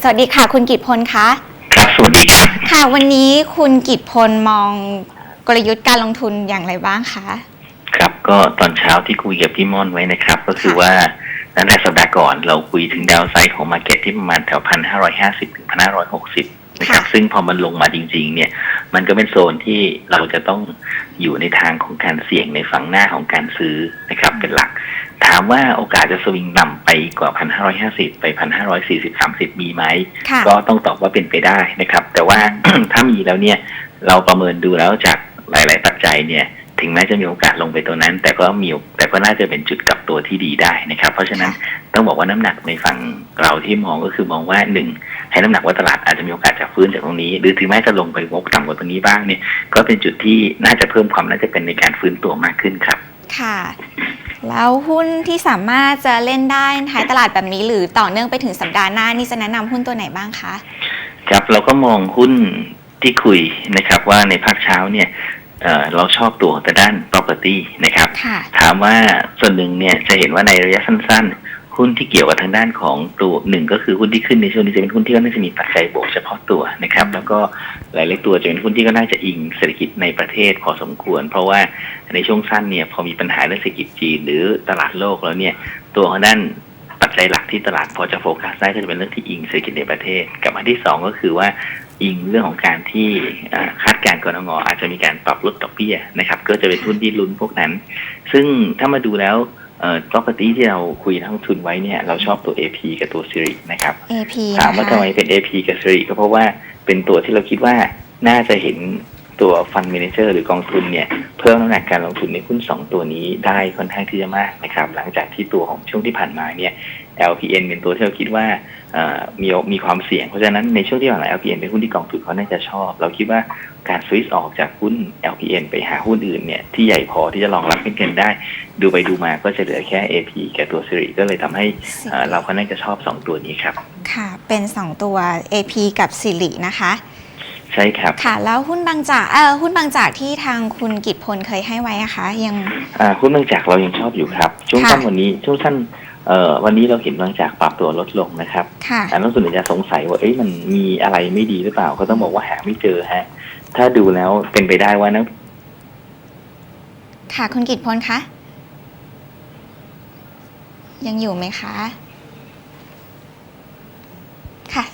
สวัสดีค่ะ คุณกิตพลคะครับสวัสดีครับค่ะ วันนี้คุณกิตพลมองกลยุทธ์การลงทุนอย่างไรบ้างคะ ครับก็ตอนเช้าที่คุยกับพี่ม่อนไว้นะครับ ก็คือค่ะว่าตั้งแต่สัปดาห์ก่อนเราคุยถึงดาวไซด์ของมาเก็ตที่ประมาณแถวพันห้าร้อยห้าสิบถึงพันห้าร้อยหกสิบนะครับซึ่งพอมันลงมาจริง ๆ เนี่ย มันก็เป็นโซนที่เราจะต้องอยู่ในทางของการเสี่ยงในฝั่งหน้าของการซื้อนะครับเป็นหลักถามว่าโอกาสจะสวิงต่ำไปกว่าพันห้าร้อยห้าสิบไปพันห้าร้อยสี่สิบสามสิบมีไหมค่ะก็ต้องตอบว่าเป็นไปได้นะครับ แต่ว่าถ้ามีแล้วเนี่ย เราประเมินดูแล้วจากหลาย ๆ ปัจจัยเนี่ยถึงแม้จะมีโอกาสลงไปตัวนั้น แต่ก็มีแต่ก็น่าจะเป็นจุดกลับตัวที่ดีได้นะครับ เพราะฉะนั้นต้องบอกว่าน้ำหนักในฝั่งเราที่มองก็คือมองว่าหนึ่งให้น้ำหนักว่าตลาดอาจจะมีโอกาสจะฟื้นจากตรงนี้ หรือถึงแม้จะลงไปวกต่ำกว่าตรงนี้บ้างเนี่ยก็เป็นจุดที่น่าจะเพิ่มความน่าจะเป็นในการฟื้นตัวมากขึ้นครับ ค่ะ แล้วหุ้นที่สามารถจะเล่นได้ท้ายตลาดแบบนี้หรือต่อเนื่องไปถึงสัปดาห์หน้านี่จะแนะนำหุ้นตัวไหนบ้างคะ ครับเราก็มองหุ้นที่คุยนะครับว่าในภาคเช้าเนี่ยเอ่อเราชอบตัวแต่ด้าน property นะครับ ค่ะ ถามว่าส่วนหนึ่งเนี่ยจะเห็นว่าในระยะสั้น ๆ หุ้นที่เกี่ยวกับทางด้านของตัวหนึ่งก็คือหุ้นที่ขึ้นในช่วงนี้จะเป็นหุ้นที่ก็น่าจะมีปัจจัยบวกเฉพาะตัวนะครับ แล้วก็หลายๆตัวจะเป็นหุ้นที่ก็น่าจะอิงเศรษฐกิจในประเทศพอสมควร เพราะว่าในช่วงสั้นเนี่ยพอมีปัญหาเรื่องเศรษฐกิจจีนหรือตลาดโลกแล้วเนี่ยตัวของด้านปัจจัยหลักที่ตลาดพอจะโฟกัสได้ก็จะเป็นเรื่องที่อิงเศรษฐกิจในประเทศ กับอันที่สองก็คือว่าอิงเรื่องของการที่อ่าคาดการณ์กรงอาจจะมีการปรับลดดอกเบี้ยนะครับ ก็จะเป็นหุ้นที่ลุ้นพวกนั้น ซึ่งถ้ามาดูแล้ว เอ่อ property ที่เราคุยทั้งทุนไว้เนี่ยเราชอบตัว AP กับตัว Siri นะครับ AP ถามว่านะคะทำไมเป็น AP กับ Siri ก็เพราะว่าเป็นตัวที่เราคิดว่าน่าจะเห็นตัวฟัน d ม a นเจอร์หรือกองทุนเนี่ยเพิ่มน้ำหนักการลงทุนในหุ้น 2 ตัวนี้ได้ค่อนข้างที่จะมากนะครับหลังจากที่ตัวของช่วงที่ผ่านมาเนี่ย LPN เป็นตัวที่เราคิดว่าเอ่อมีมีความเสี่ยง เพราะฉะนั้นในช่วงที่ผ่านมา LPN เป็นหุ้นที่กองทุนเขาน่าจะชอบ เราคิดว่าการสวิตช์ออกจากหุ้น LPN ไปหาหุ้นอื่นเนี่ยที่ใหญ่พอที่จะรองรับเป็นเกินได้ ดูไปดูมาก็จะเหลือแค่ AP กับตัว Siri ก็เลยทำให้เอ่อเราก็น่าจะชอบ 2 ตัวนี้ครับ ค่ะ เป็น 2 ตัว AP กับสิรินะคะใช่ครับค่ะแล้วหุ้นบางจากเออหุ้นบางจากที่ทางคุณกิตพลเคยให้ไว้อะคะยังอ่าหุ้นบางจากเรายังชอบอยู่ครับ ช่วงค่ะสั้นวันนี้ช่วงสั้น เอ่อวันนี้เราเห็นบางจากปรับตัวลดลงนะครับค่ะอันนั้นส่วนใหญ่จะสงสัยว่าเอ้ยมันมีอะไรไม่ดีหรือเปล่า ก็ต้องบอกว่าหาไม่เจอฮะ ถ้าดูแล้วเป็นไปได้ว่านะค่ะคุณกิตพลคะยังอยู่ไหมคะ ค่ะ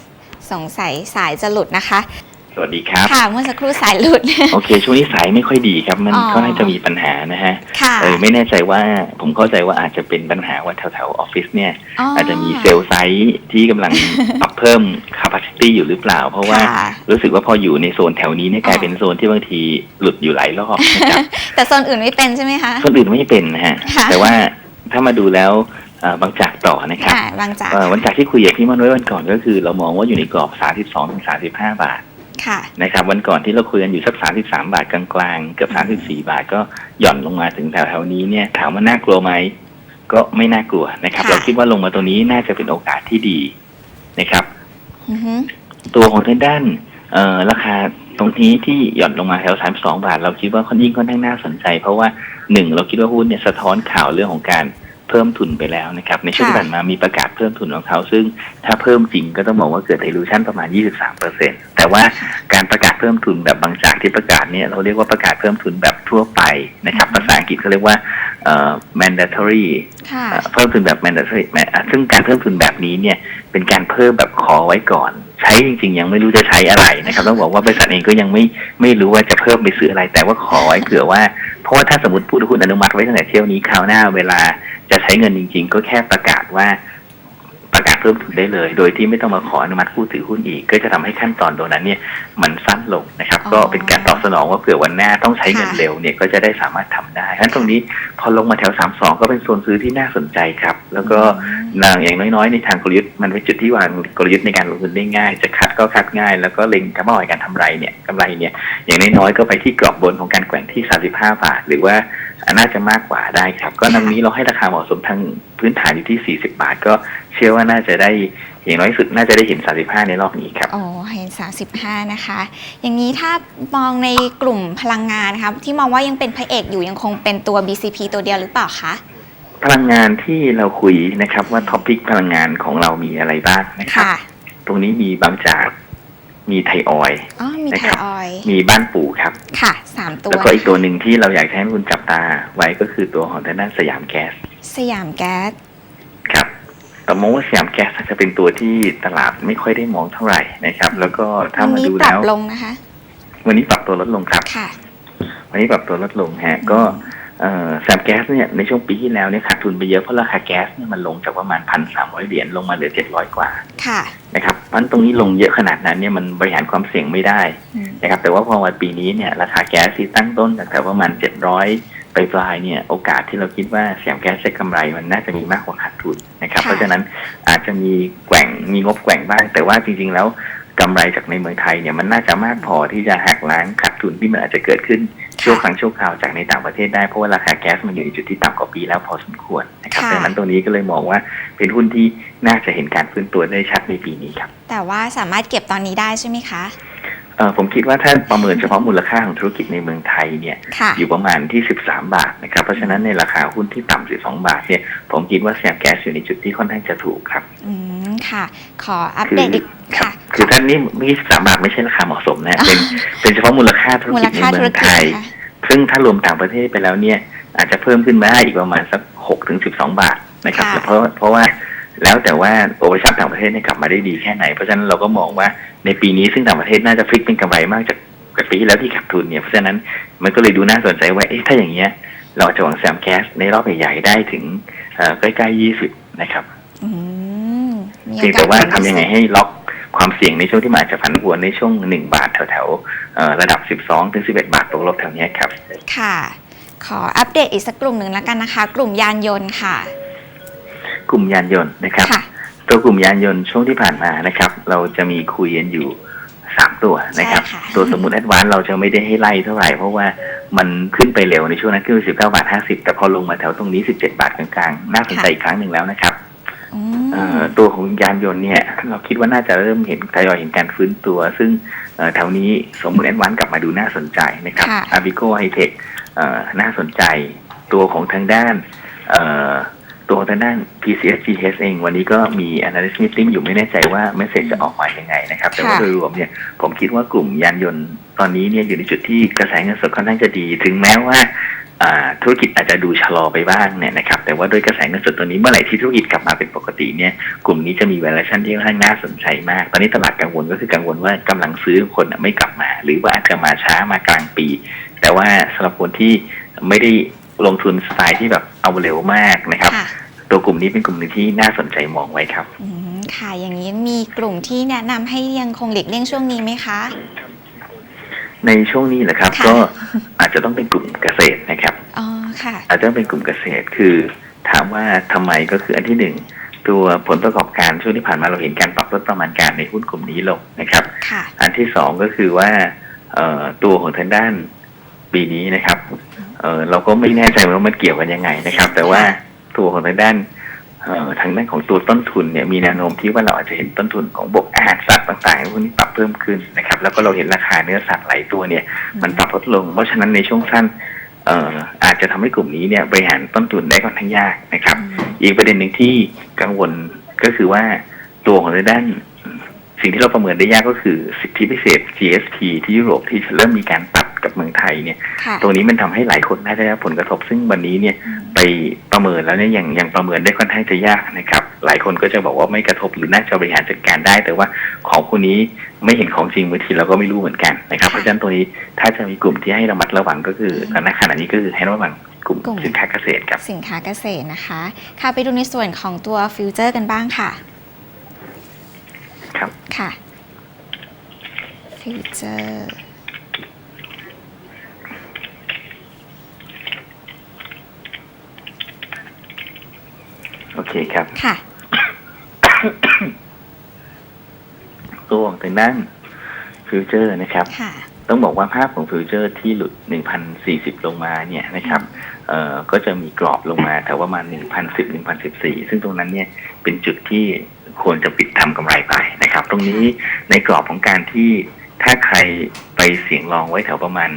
สงสัยสายจะหลุดนะคะส วัสดีครับ ค่ะ เมื่อสักครู่สายหลุด โอเค ช่วงนี้สายไม่ค่อยดีครับ มันอ๋อ ก็น่าจะมีปัญหานะฮะค่ะเออไม่แน่ใจว่าผมเข้าใจว่าอาจจะเป็นปัญหาว่าแถวๆออฟฟิศเนี่ย อาจจะมีเซลล์ไซต์ที่กำลัง ปรับเพิ่ม capacity อยู่หรือเปล่า เพราะว่าค่ะ รู้สึกว่าพออยู่ในโซนแถวนี้เนี่ยกลายเป็นโซนที่บางทีหลุดอยู่หลายรอบนะครับ แต่โซนอื่นไม่เป็นใช่ไหมคะ คนอื่นไม่เป็นนะฮะ ค่ะ แต่ว่าถ้ามาดูแล้วเอ่อบางจากต่อนะครับค่ะบางจากเอ่อวันจากที่คุยกับพี่มอนไว้วันก่อนก็คือ เรามองว่าอยู่ในกรอบ 32ถึง35 บาท ค่ะนะครับวันก่อนที่เราคุยกันอยู่สัก33บาทกลางๆเกือบ34บาทก็หย่อนลงมาถึงแถวๆนี้เนี่ยถามว่าน่ากลัวไหมก็ไม่น่ากลัวนะครับค่ะเราคิดว่าลงมาตรงนี้น่าจะเป็นโอกาสที่ดีนะครับอือฮึตัวของทางด้านเอ่อราคาตรงนี้ที่หย่อนลงมาแถว32บาท เราคิดว่าค่อนยิ่งค่อนข้างน่าสนใจ เพราะว่าหนึ่งเราคิดว่าหุ้นเนี่ยสะท้อนข่าวเรื่องของการ เพิ่มทุนไปแล้วนะครับในช่วงที่ผ่านมามีประกาศเพิ่มทุนของเขา ซึ่งถ้าเพิ่มจริงก็ต้องบอกว่าเกิด dilution ประมาณ 23%แต่ว่าการประกาศเพิ่มทุนแบบบางจากที่ประกาศเนี่ยเราเรียกว่าประกาศเพิ่มทุนแบบทั่วไปนะครับภาษาอังกฤษเขาเรียกว่าเอ่อ mandatory ค่ะเอ่อเพิ่มทุนแบบ mandatory อะซึ่งการเพิ่มทุนแบบนี้เนี่ยเป็นการเพิ่มแบบขอไว้ก่อนใช้จริงๆ ยังไม่รู้จะใช้อะไรนะครับต้องบอกว่าบริษัทเองก็ยังไม่ไม่รู้ว่าจะเพิ่มไปซื้ออะไร แต่ว่าขอไว้เผื่อว่า เพราะว่าถ้าสมมติผู้ถือหุ้นอนุมัติไว้ตั้งแต่เที่ยวนี้คราวหน้าเวลาจะใช้เงินจริง ๆ ก็แค่ประกาศว่า เพิ่มทุนได้เลย โดยที่ไม่ต้องมาขออนุมัติผู้ถือหุ้นอีก ก็จะทำให้ขั้นตอนตรงนั้นเนี่ยมันสั้นลงนะครับอ๋อก็เป็นการตอบสนองว่าเผื่อวันหน้าต้องใช้เงินค่ะเร็วเนี่ยก็จะได้สามารถทำได้ฉะนั้นตรงนี้พอลงมาแถว 32 ก็เป็นโซนซื้อที่น่าสนใจครับ แล้วก็นางอย่างน้อยๆ ในทางกลยุทธ์มันเป็นจุดที่วางกลยุทธ์ในการลงทุนได้ง่าย จะคัดก็คัดง่าย แล้วก็เล็งกระบอกการทำไรเนี่ยกำไรเนี่ยอย่างน้อยๆก็ไปที่กรอบบนของการแกว่งที่ 35 บาท หรือว่า น่าจะมากกว่าได้ครับ ก็นำนี้เราให้ราคาเหมาะสมทางพื้นฐานอยู่ที่ 40 บาท ก็เชื่อว่าน่าจะได้อย่างน้อยสุดน่าจะได้เห็น 35 ในรอบนี้ครับโอ้เห็น 35 นะคะ อย่างนี้ถ้ามองในกลุ่มพลังงานนะคะที่มองว่ายังเป็นพระเอกอยู่ยังคงเป็นตัว BCP ตัวเดียวหรือเปล่าคะ พลังงานที่เราคุยนะครับว่าท็อปิกพลังงานของเรามีอะไรบ้างนะครับค่ะตรงนี้มีบางจาก มีไทยออยล์อ๋อมีไทนะครัยบออยล์มีบ้านปู่ครับ ค่ะสามตัว แล้วก็อีกตัวหนึ่งที่เราอยากจะให้คุณจับตาไว้ก็คือตัวของทางด้านสยามแก๊ส สยามแก๊ส ครับแต่มองว่าสยามแก๊สจะเป็นตัวที่ตลาดไม่ค่อยได้มองเท่าไหร่นะครับ แล้วก็ถ้าวันมานี้ดูปรัแล้บวลงนะคะ วันนี้ปรับตัวลดลงครับค่ะวันนี้ปรับตัวลดลงฮะก็เอ่อ แซมแก๊สเนี่ยในช่วงปีที่แล้วเนี่ยขาดทุนไปเยอะเพราะราคาแก๊สเนี่ยมันลงจากประมาณพันสามร้อยเหรียญลงมาเหลือเจ็ดร้อยกว่าค่ะนะครับเพราะฉะนั้นตรงนี้ลงเยอะขนาดนั้นเนี่ยมันบริหารความเสี่ยงไม่ได้อืมนะครับแต่ว่าพอวันปีนี้เนี่ยราคาแก๊สที่ตั้งต้นจากแถวประมาณเจ็ดร้อยปลายๆเนี่ยโอกาสที่เราคิดว่าแซมแก๊สจะกำไรมันน่าจะมีมากกว่าขาดทุนนะครับค่ะเพราะฉะนั้นอาจจะมีแกว่งมีงบแกว่งบ้าง แต่ว่าจริง ๆ แล้วกำไรจากในเมืองไทยเนี่ยมันน่าจะมากพอที่จะหักล้างขาดทุนที่มันอาจจะเกิดขึ้น ชั่วครั้งชั่วคราวจากในต่างประเทศได้เพราะว่าราคาแก๊สมันอยู่ในจุดที่ต่ำกว่าปีแล้วพอสมควรนะครับค่ะดังนั้นตรงนี้ก็เลยมองว่าเป็นหุ้นที่น่าจะเห็นการฟื้นตัวได้ชัดในปีนี้ครับ แต่ว่าสามารถเก็บตอนนี้ได้ใช่ไหมคะเอ่อผมคิดว่าถ้าประเมินเฉพาะมูลค่าของธุรกิจในเมืองไทยเนี่ยค่ะอยู่ประมาณที่ 13 บาทนะครับเพราะฉะนั้นในราคาหุ้นที่ต่ำ12 บาทเนี่ยผมคิดว่าแซมแก๊สอยู่ในจุดที่ค่อนข้างจะถูกครับ อืมค่ะ ขออัปคือเดตอีกครัค่ะบ คือท่านนี้เมื่อกี้13บาทไม่ใช่ราคาเหมาะสมนะ เป็นเป็นเฉพาะมูลค่าธุรมูกิลจในค่าเมืธุรองกิไทจยค่ะซึ่งถ้ารวมต่างประเทศไปแล้วเนี่ย อาจจะเพิ่มขึ้นมาได้อีกประมาณสัก6ถึง12บาทนะครับค่ะเพราะเพราะว่าแล้วแต่ว่าโอเปอเรชั่นต่างประเทศเนี่ยกลับมาได้ดีแค่ไหน เพราะฉะนั้นเราก็มองว่าในปีนี้ซึ่งต่างประเทศน่าจะพลิกเป็นกำไรมากจากจากปีที่แล้วที่ขาดทุนเนี่ย เพราะฉะนั้นมันก็เลยดูน่าสนใจว่าเอ๊ะถ้าอย่างเงี้ยเราจะหวังแซมแคสในรอบใหญ่ๆได้ถึงเอ่อใกล้ๆ20นะครับอืมมีโอเพียงกาแต่สว่าเป็นทำยังไงให้ล็อก ความเสี่ยงในช่วงที่มันอาจจะผันผวนในช่วงหนึ่งบาทแถวๆเอ่อระดับ 12ถึง11 บาทตกลบแถวเนี้ยครับ ค่ะ ขออัปเดตอีกสักกลุ่มหนึ่งแล้วกันนะคะ กลุ่มยานยนต์ค่ะ กลุ่มยานยนต์นะครับค่ะตัวกลุ่มยานยนต์ช่วงที่ผ่านมานะครับ เราจะมีคุยกันอยู่สามตัวนะครับใช่ค่ะตัวสมุดแอดวานเราจะไม่ได้ให้ไล่เท่าไหร่เพราะว่ามันขึ้นไปเร็วในช่วงนั้นขึ้นไป19บาท50แต่พอลงมาแถวตรงนี้17บาทกลางๆ น่าสนใจอีกครั้งหนึ่งแล้วนะครับอืเอ่มอ ตัวของยานยนต์เนี่ยเราคิดว่าน่าจะเริ่มเห็นทยอยเห็นการฟื้นตัว ซึ่งเอ่อแถวนี้สมมูลแอดวานกลับมาดูน่าสนใจนะครับค่ะอาบิโกไฮเทคน่าสนใจ ตัวของทางด้านเอ่อตัวทางด้าน PCSGH เอง วันนี้ก็มี analyst meeting อยู่ไม่แน่ใจว่า message จะออกมายังไงนะครับ แต่ว่าค่ะโดยรวมเนี่ยผมคิดว่ากลุ่มยานยนต์ตอนนี้เนี่ยอยู่ในจุดที่กระแสเงินสดค่อนข้างจะดี ถึงแม้ว่าอ่า ธุรกิจอาจจะดูชะลอไปบ้างเนี่ยนะครับแต่ว่าโดยกระแสเงินสดตัวนี้เมื่อไหร่ที่ธุรกิจกลับมาเป็นปกติเนี่ยกลุ่มนี้จะมี valuation ที่ค่อนข้างน่าสนใจมาก ตอนนี้ตลาดกังวลก็คือกังวลว่ากำลังซื้อคนน่ะไม่กลับมา หรือว่าอาจจะมาช้ามากลางปี แต่ว่าสำหรับคนที่ไม่ได้ลงทุนสไตล์ที่แบบเอาเร็วมากนะครับค่ะตัวกลุ่มนี้เป็นกลุ่มหนึ่งที่น่าสนใจมองไว้ครับอืมค่ะอย่างนี้มีกลุ่มที่แนะนำให้ยังคงหลีกเลี่ยงช่วงนี้ไหมคะ ในช่วงนี้แหละครับ ค่ะ ก็อาจจะต้องเป็นกลุ่มเกษตรนะครับ อ๋อค่ะ อาจจะต้องเป็นกลุ่มเกษตรคือ ถามว่าทำไมก็คืออันที่หนึ่งตัวผลประกอบการช่วงที่ผ่านมาเราเห็นการปรับลดประมาณการในหุ้นกลุ่มนี้ลงนะครับ ค่ะ อันที่สองก็คือว่าเอ่อตัวของทางด้านปีนี้นะครับเอ่อเราก็ไม่แน่ใจว่ามันเกี่ยวกันยังไงนะครับ แต่ว่าตัวของทางด้านเอ่อ ทางด้านของตัวต้นทุนเนี่ยมีแนวโน้มที่ว่าเราอาจจะเห็นต้นทุนของบวกอาหารสัตว์ต่างๆพวกนี้ปรับเพิ่มขึ้นนะครับแล้วก็เราเห็นราคาเนื้อสัตว์หลายตัวเนี่ยมันปรับลดลง เพราะฉะนั้นในช่วงสั้นเอ่ออาจจะทำให้กลุ่มนี้เนี่ยบริหารต้นทุนได้ค่อนข้างยากนะครับอืมอีกประเด็นหนึ่งที่กังวลก็คือว่าตัวของในด้าน สิ่งที่เราประเมินได้ยากก็คือสิทธิพิเศษ GSP ที่ยุโรปที่เริ่มมีการตัดกับเมืองไทยเนี่ยค่ะตรงนี้มันทำให้หลายคนน่าจะได้รับผลกระทบซึ่งวันนี้เนี่ยอืม ไปประเมินแล้วเนี่ยยังยังประเมินได้ค่อนข้างจะยากนะครับ หลายคนก็จะบอกว่าไม่กระทบหรือน่าจะบริหารจัดการได้ แต่ว่าของคนนี้ไม่เห็นของจริงบางทีเราก็ไม่รู้เหมือนกันนะครับเพราะฉะนั้นตัวนี้ถ้าจะมีกลุ่มที่ให้ระมัดระวังก็คือณขณะนี้ก็คือให้ระวังกลุ่มกลุ่มสินค้าเกษตรครับสินค้าเกษตรนะคะ ค่ะไปดูในส่วนของตัวฟิวเจอร์กันบ้างค่ะ ครับค่ะฟิวเจอร์ โอเคครับ ค่ะ ตัวของทางด้านฟิวเจอร์นะครับ ค่ะ ต้องบอกว่าภาพของฟิวเจอร์ที่หลุด 1,040 ลงมาเนี่ยนะครับ เอ่อ ก็จะมีกรอบลงมาแถวประมาณ 1,010 1,014 ซึ่งตรงนั้นเนี่ยเป็นจุดที่ควรจะปิดทำกำไรไปนะครับ ตรงนี้ในกรอบของการที่ถ้าใครไปเสี่ยงลองไว้แถวประมาณ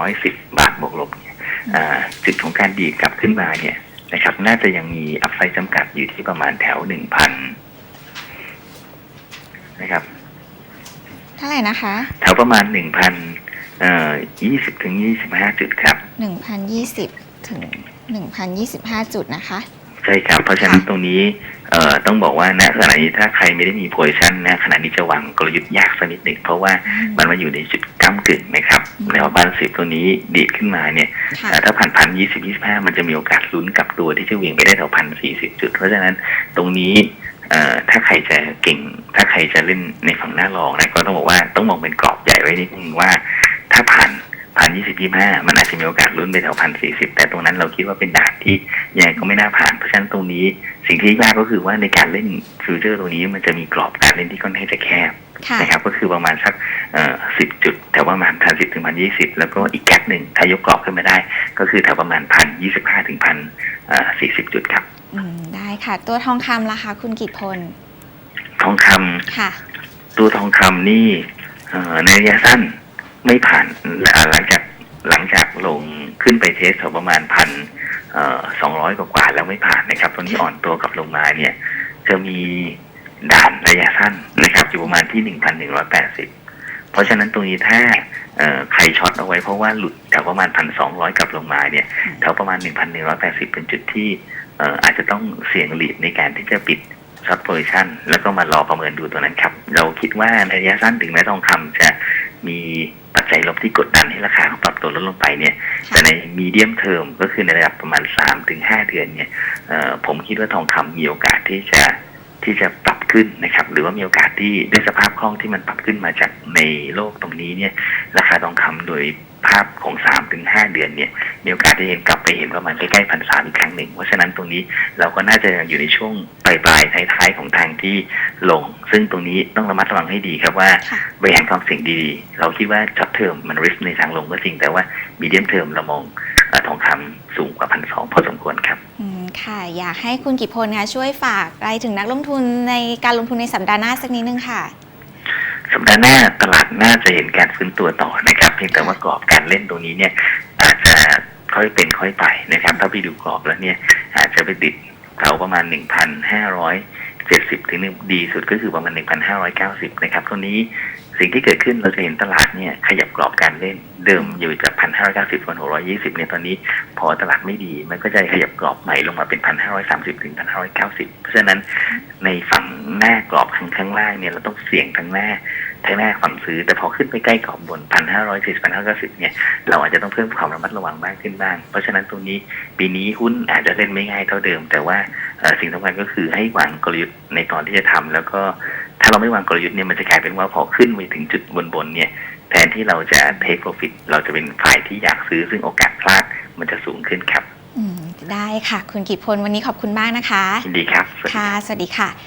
110 บาทบวกลบเนี่ยอ่าจุดของการดีดกลับขึ้นมาเนี่ย นะครับ น่าจะยังมีอัพไซด์จำกัดอยู่ที่ประมาณแถว1,000นะนะครับเท่าไหร่นะคะ แถวประมาณหนึ่งพันเอ่อยี่สิบถึงยี่สิบห้าจุดครับ1,020ถึง1,025จุดนะคะ ใช่ครับ เพราะฉะนั้นค่ะตรงนี้ เอ่อต้องบอกว่าณขณะนี้ถ้าใครไม่ได้มีโพซิชันณขณะนี้จะวางกลยุทธ์ยากสักนิดหนึ่งเพราะว่ามันมาอยู่ในจุดก้ากึ่งนะครับอืมแนวพันสิบตัวนี้ดีดขึ้นมาเนี่ยค่ะเอ่อถ้าผ่านพันยี่สิบยี่สิบห้ามันจะมีโอกาสลุ้นกลับตัวที่จะเหวี่ยงไปได้แถวพันสี่สิบจุด เพราะฉะนั้นตรงนี้เอ่อถ้าใครจะเก่ง ถ้าใครจะเล่นในฝั่งหน้ารองนะก็ต้องบอกว่าต้องมองเป็นกรอบใหญ่ไว้นิดนึงว่า ถ้าผ่าน ผ่านยี่สิบยี่ห้ามันอาจจะมีโอกาสลุ้นไปแถวพันสี่สิบแต่ตรงนั้นเราคิดว่าเป็นด่านที่ยังไงก็ไม่น่าผ่านเพราะฉะนั้นตรงนี้ สิ่งที่ยากก็คือว่าในการเล่นฟิวเจอร์ตรงนี้มันจะมีกรอบการเล่นที่ค่อนข้างจะแคบค่ะนะครับก็คือประมาณสักสิบจุดแถวประมาณพันสิบถึงพันยี่สิบแล้วก็อีกแก๊ปหนึ่งถ้ายกกรอบขึ้นมาได้ ก็คือแถวประมาณพันยี่สิบห้าถึงพันสี่สิบจุดครับอืมได้ค่ะ ตัวทองคำล่ะคะคุณกิตพล ทองคำค่ะ ตัวทองคำนี่เอ่อในระยะสั้น ไม่ผ่านหลังจากหลังจากลงขึ้นไปเทสแถวประมาณพันสองร้อยกว่าแล้วไม่ผ่านนะครับตัวนี้อ่อนตัวกลับลงมาเนี่ย จะมีด่านระยะสั้นนะครับอยู่ประมาณที่หนึ่งพันหนึ่งร้อยแปดสิบเพราะฉะนั้นตรงนี้ถ้าใครช็อตเอาไว้เพราะว่าหลุดแถวประมาณพันสองร้อยกลับลงมาเนี่ยแถวประมาณหนึ่งพันหนึ่งร้อยแปดสิบเป็นจุดที่อาจจะต้องเสี่ยงหลีดในการที่จะปิดช็อตโพซิชันแล้วก็มารอประเมินดูตัวนั้นครับ เราคิดว่าในระยะสั้นถึงแม้ทองคำจะมี ปัจจัยลบที่กดดันให้ราคาปรับตัวลดลงไปเนี่ย แต่ในมีเดียมเทอมก็คือในระดับประมาณสามถึงห้าเดือนเนี่ยเอ่อผมคิดว่าทองคำมีโอกาสที่จะ ที่จะปรับขึ้นนะครับ หรือว่ามีโอกาสที่ด้วยสภาพคล่องที่มันปรับขึ้นมาจากในโลกตรงนี้เนี่ย ราคาทองคำโดยภาพของสามถึงห้าเดือนเนี่ยมีโอกาสที่เห็นกลับไปเห็นประมาณใกล้ๆพันสามอีกครั้งหนึ่ง เพราะฉะนั้นตรงนี้เราก็น่าจะยังอยู่ในช่วงปลายๆท้ายๆของทางที่ลง ซึ่งตรงนี้ต้องระมัดระวังให้ดีครับว่าค่ะบริหารความเสี่ยงดีๆ เราคิดว่าช็อตเทอมมันริสในทางลงก็จริงแต่ว่ามีเดียมเทอมเรามองเออ ทองคำสูงกว่าพันสองพอสมควรครับอืมค่ะ อยากให้คุณกิตพลคะช่วยฝากอะไรถึงนักลงทุนในการลงทุนในสัปดาห์หน้าสักนิดนึงค่ะสัปดาห์หน้าตลาดน่าจะเห็นการฟื้นตัวต่อนะครับเพียงแต่ว่ากรอบการเล่นตรงนี้เนี่ย อาจจะค่อยเป็นค่อยไปนะครับ ถ้าไปดูกรอบแล้วเนี่ย อาจจะไปติดแถวประมาณหนึ่งพันห้าร้อย เจ็ดสิบถึงดีสุดก็คือประมาณหนึ่งพันห้าร้อยเก้าสิบนะครับตัวนี้สิ่งที่เกิดขึ้นเราจะเห็นตลาดเนี่ยขยับกรอบการเล่นเดิมอยู่จากพันห้าร้อยเก้าสิบพันหกร้อยยี่สิบเนี่ยตอนนี้พอตลาดไม่ดีมันก็จะขยับกรอบใหม่ลงมาเป็นพันห้าร้อยสามสิบถึงพันห้าร้อยเก้าสิบเพราะฉะนั้นในฝั่งหน้ากรอบข้างข้างล่างเนี่ยเราต้องเสี่ยงทั้งหน้า ทางหน้าฝั่งซื้อ แต่พอขึ้นไปใกล้กรอบบนพันห้าร้อยสี่สิบพันห้าร้อยสิบเนี่ยเราอาจจะต้องเพิ่มความระมัดระวังมากขึ้นบ้าง เพราะฉะนั้นตรงนี้ปีนี้หุ้นอาจจะเล่นไม่ง่ายเท่าเดิม แต่ว่าเอ่อสิ่งสำคัญก็คือให้วางกลยุทธ์ในตอนที่จะทำแล้วก็ถ้าเราไม่วางกลยุทธ์เนี่ยมันจะกลายเป็นว่าพอขึ้นไปถึงจุดบนๆเนี่ยแทนที่เราจะ take profit เราจะเป็นฝ่ายที่อยากซื้อซึ่งโอกาสพลาดมันจะสูงขึ้นครับอืมได้ค่ะ คุณกิตพลวันนี้ขอบคุณมากนะคะยินดีครับสวัสดีครับค่ะ สวัสดีค่ะ